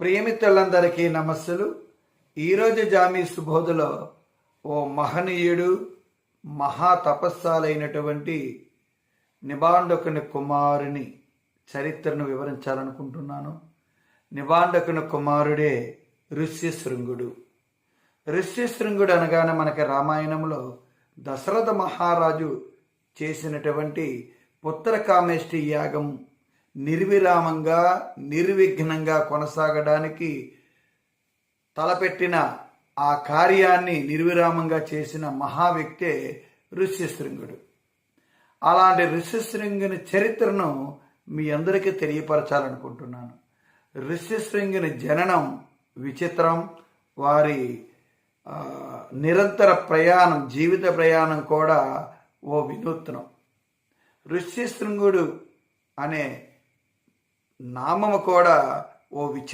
ప్రియమిత్రులందరికీ నమస్సులు. ఈరోజు జామీ సుబోధలో ఓ మహనీయుడు మహా తపస్సాలైనటువంటి నిబాండకుని కుమారుని చరిత్రను వివరించాలనుకుంటున్నాను. నిబాండకుని కుమారుడే ఋష్యశృంగుడు. ఋష్యశృంగుడు అనగానే మనకి రామాయణంలో దశరథ మహారాజు చేసినటువంటి పుత్రకామేష్టి యాగం నిర్విరామంగా నిర్విఘ్నంగా కొనసాగడానికి తలపెట్టిన ఆ కార్యాన్ని నిర్విరామంగా చేసిన మహా వ్యక్తే ఋష్యశృంగుడు. అలాంటి ఋష్యశృంగుని చరిత్రను మీ అందరికీ తెలియపరచాలనుకుంటున్నాను. ఋష్యశృంగుని జననం విచిత్రం వారి నిరంతర ప్రయాణం జీవిత ప్రయాణం కూడా ఓ వినూత్నం. ఋష్యశృంగుడు అనే నామము కూడా ఓ విచిత్ర